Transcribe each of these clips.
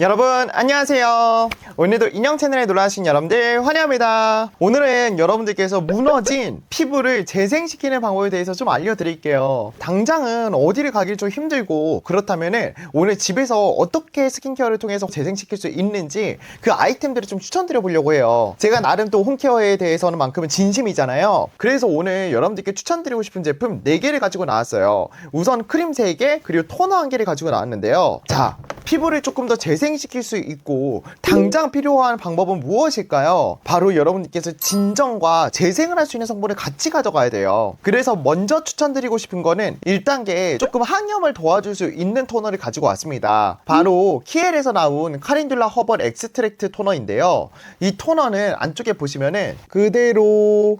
여러분 안녕하세요. 오늘도 인형 채널에 놀러주신 여러분들 환영합니다. 오늘은 여러분들께서 무너진 피부를 재생시키는 방법에 대해서 좀 알려드릴게요. 당장은 어디를 가기 좀 힘들고 그렇다면은 오늘 집에서 어떻게 스킨케어를 통해서 재생시킬 수 있는지 그 아이템들을 좀 추천드려 보려고 해요. 제가 나름 또 홈케어에 대해서는 만큼은 진심이잖아요. 그래서 오늘 여러분들께 추천드리고 싶은 제품 4개를 가지고 나왔어요. 우선 크림 3개 그리고 토너 1개를 가지고 나왔는데요. 자 피부를 조금 더 재생시킬 수 있고 당장 필요한 방법은 무엇일까요? 바로 여러분들께서 진정과 재생을 할 수 있는 성분을 같이 가져가야 돼요. 그래서 먼저 추천드리고 싶은 거는 1단계 조금 항염을 도와줄 수 있는 토너를 가지고 왔습니다. 바로 키엘에서 나온 카린듈라 허벌 엑스트랙트 토너인데요. 이 토너는 안쪽에 보시면은 그대로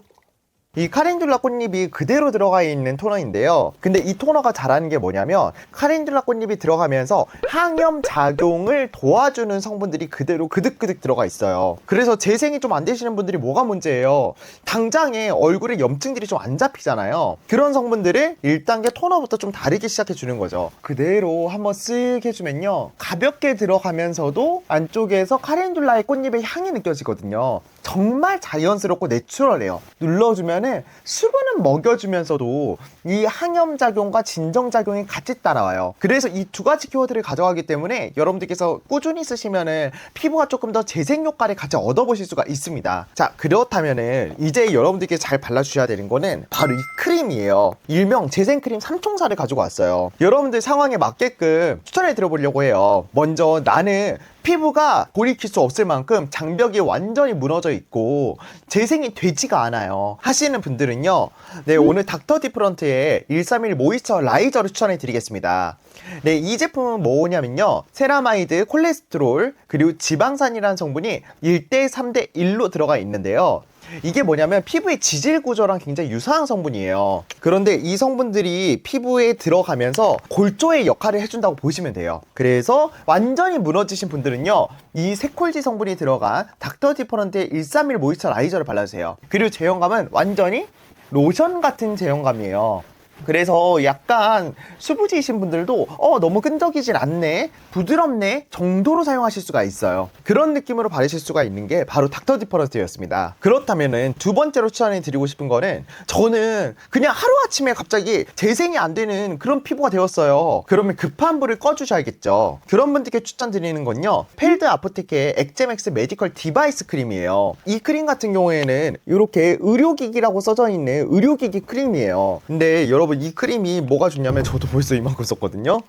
이 카렌듈라 꽃잎이 그대로 들어가 있는 토너인데요. 근데 이 토너가 잘하는 게 뭐냐면 카렌듈라 꽃잎이 들어가면서 항염 작용을 도와주는 성분들이 그대로 그득그득 들어가 있어요. 그래서 재생이 좀 안 되시는 분들이 뭐가 문제예요? 당장에 얼굴에 염증들이 좀 안 잡히잖아요. 그런 성분들을 1단계 토너부터 좀 다르게 시작해 주는 거죠. 그대로 한번 쓱 해주면요. 가볍게 들어가면서도 안쪽에서 카렌듈라의 꽃잎의 향이 느껴지거든요. 정말 자연스럽고 내추럴해요. 눌러주면은 수분은 먹여주면서도 이 항염작용과 진정작용이 같이 따라와요. 그래서 이 두 가지 키워드를 가져가기 때문에 여러분들께서 꾸준히 쓰시면은 피부가 조금 더 재생 효과를 같이 얻어보실 수가 있습니다. 자, 그렇다면은 이제 여러분들께 잘 발라주셔야 되는 거는 바로 이 크림이에요. 일명 재생크림 삼총사를 가지고 왔어요. 여러분들 상황에 맞게끔 추천해 드려보려고 해요. 먼저 나는 피부가 돌이킬 수 없을 만큼 장벽이 완전히 무너져 있고 재생이 되지가 않아요. 하시는 분들은요 네 오늘 닥터 디프런트의 131 모이스처 라이저를 추천해 드리겠습니다. 네 이 제품은 뭐냐면요 세라마이드 콜레스테롤 그리고 지방산이라는 성분이 1대 3대 1로 들어가 있는데요 이게 뭐냐면 피부의 지질 구조랑 굉장히 유사한 성분이에요. 그런데 이 성분들이 피부에 들어가면서 골조의 역할을 해준다고 보시면 돼요. 그래서 완전히 무너지신 분들은요, 이 세콜지 성분이 들어간 닥터 디퍼런트의 131 모이스처 라이저를 발라주세요. 그리고 제형감은 완전히 로션 같은 제형감이에요. 그래서 약간 수부지이신 분들도 어 너무 끈적이진 않네 부드럽네 정도로 사용하실 수가 있어요. 그런 느낌으로 바르실 수가 있는 게 바로 닥터 디퍼런트였습니다. 그렇다면은 두 번째로 추천해 드리고 싶은 거는 저는 그냥 하루아침에 갑자기 재생이 안 되는 그런 피부가 되었어요. 그러면 급한 불을 꺼주셔야겠죠. 그런 분들께 추천드리는 건요 펠드 아포테케의 엑제맥스 메디컬 디바이스 크림이에요. 이 크림 같은 경우에는 이렇게 의료기기라고 써져 있는 의료기기 크림이에요. 근데 여러분 이 크림이 뭐가 좋냐면 저도 벌써 이만큼 썼거든요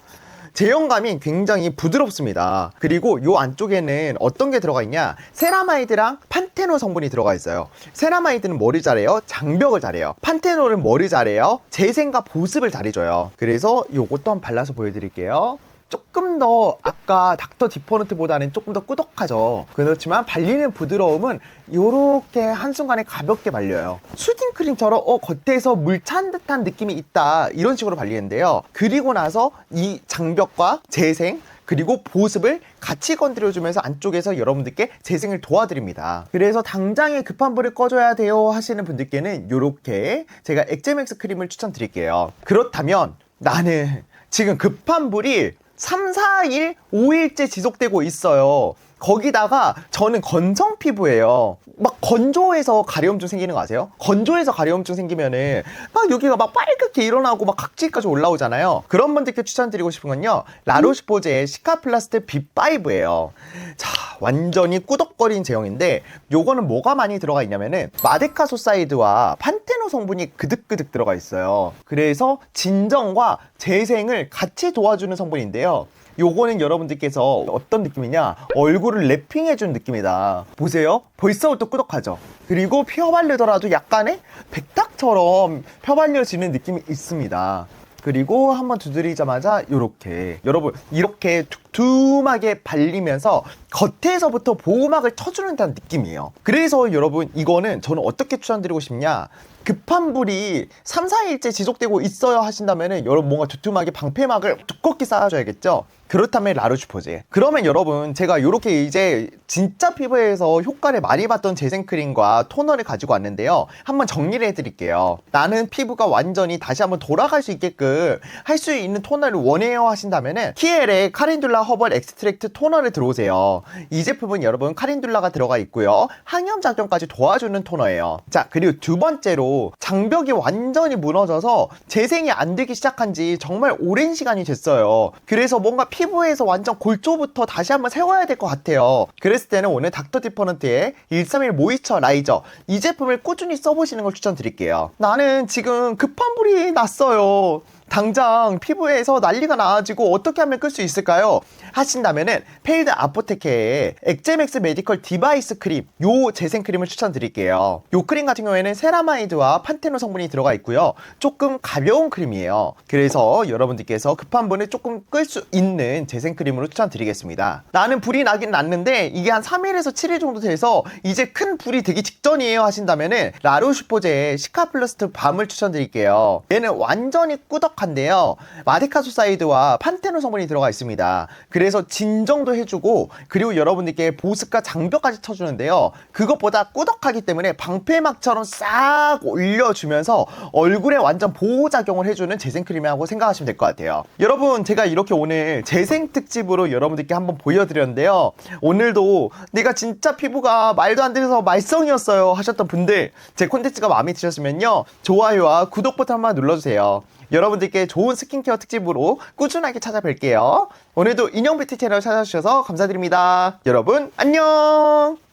제형감이 굉장히 부드럽습니다. 그리고 요 안쪽에는 어떤 게 들어가 있냐? 세라마이드랑 판테놀 성분이 들어가 있어요. 세라마이드는 뭐를 잘해요? 장벽을 잘해요. 판테놀은 뭐를 잘해요? 재생과 보습을 잘해줘요. 그래서 요것도 한번 발라서 보여드릴게요. 조금 더 아까 닥터 디퍼런트보다는 조금 더 꾸덕하죠. 그렇지만 발리는 부드러움은 이렇게 한순간에 가볍게 발려요. 수딩 크림처럼 어 겉에서 물 찬 듯한 느낌이 있다 이런 식으로 발리는데요. 그리고 나서 이 장벽과 재생 그리고 보습을 같이 건드려주면서 안쪽에서 여러분들께 재생을 도와드립니다. 그래서 당장에 급한 불을 꺼줘야 돼요 하시는 분들께는 이렇게 제가 엑제맥스 크림을 추천드릴게요. 그렇다면 나는 지금 급한 불이 3, 4일, 5일째 지속되고 있어요. 거기다가 저는 건성 피부예요. 막 건조해서 가려움증 생기는 거 아세요? 건조해서 가려움증 생기면은 막 여기가 막 빨갛게 일어나고 막 각질까지 올라오잖아요. 그런 분들께 추천드리고 싶은 건요. 라로시포제의 시카플라스트 B5예요. 자, 완전히 꾸덕거린 제형인데 요거는 뭐가 많이 들어가 있냐면은 마데카 소사이드와 판 테노 성분이 그득그득 들어가 있어요. 그래서 진정과 재생을 같이 도와주는 성분인데요. 요거는 여러분들께서 어떤 느낌이냐? 얼굴을 랩핑해준 느낌이다. 보세요. 벌써부터 꾸덕하죠? 그리고 펴 바르더라도 약간의 백탁처럼 펴 발려지는 느낌이 있습니다 그리고 한번 두드리자마자 이렇게 여러분 이렇게 툭툭하게 발리면서 겉에서부터 보호막을 쳐주는 듯한 느낌이에요. 그래서 여러분 이거는 저는 어떻게 추천드리고 싶냐? 급한 불이 3, 4일째 지속되고 있어요 하신다면 은 여러분 뭔가 두툼하게 방패막을 두껍게 쌓아줘야겠죠 그렇다면 라루슈포즈. 그러면 여러분 제가 이렇게 이제 진짜 피부에서 효과를 많이 봤던 재생크림과 토너를 가지고 왔는데요. 한번 정리를 해드릴게요. 나는 피부가 완전히 다시 한번 돌아갈 수 있게끔 할 수 있는 토너를 원해요 하신다면 은 키엘의 카렌듈라 허벌 엑스트랙트 토너를 들어오세요. 이 제품은 여러분 카렌듈라가 들어가 있고요. 항염 작용까지 도와주는 토너예요. 자 그리고 두 번째로 장벽이 완전히 무너져서 재생이 안 되기 시작한 지 정말 오랜 시간이 됐어요. 그래서 뭔가 피부에서 완전 골조부터 다시 한번 세워야 될 것 같아요. 그랬을 때는 오늘 닥터 디퍼런트의 131 모이처 라이저 이 제품을 꾸준히 써보시는 걸 추천드릴게요. 나는 지금 급한 불이 났어요. 당장 피부에서 난리가 나가지고 어떻게 하면 끌 수 있을까요? 하신다면은 페일드 아포테케의 엑제맥스 메디컬 디바이스 크림 요 재생 크림을 추천드릴게요. 요 크림 같은 경우에는 세라마이드와 판테놀 성분이 들어가 있고요. 조금 가벼운 크림이에요. 그래서 여러분들께서 급한 분을 조금 끌 수 있는 재생 크림으로 추천드리겠습니다. 나는 불이 나긴 났는데 이게 한 3일에서 7일 정도 돼서 이제 큰 불이 되기 직전이에요 하신다면은 라로슈포제의 시카플러스트 밤을 추천드릴게요. 얘는 완전히 꾸덕 한데요. 마데카소사이드와 판테놀 성분이 들어가 있습니다. 그래서 진정도 해주고 그리고 여러분들께 보습과 장벽까지 쳐주는데요. 그것보다 꾸덕하기 때문에 방패막처럼 싹 올려주면서 얼굴에 완전 보호작용을 해주는 재생크림이라고 생각하시면 될 것 같아요. 여러분 제가 이렇게 오늘 재생 특집으로 여러분들께 한번 보여드렸는데요. 오늘도 내가 진짜 피부가 말도 안 돼서 말썽이었어요 하셨던 분들 제 콘텐츠가 마음에 드셨으면요. 좋아요와 구독 버튼 한번 눌러주세요. 여러분들께 좋은 스킨케어 특집으로 꾸준하게 찾아뵐게요. 오늘도 인형 뷰티 채널 찾아주셔서 감사드립니다. 여러분, 안녕!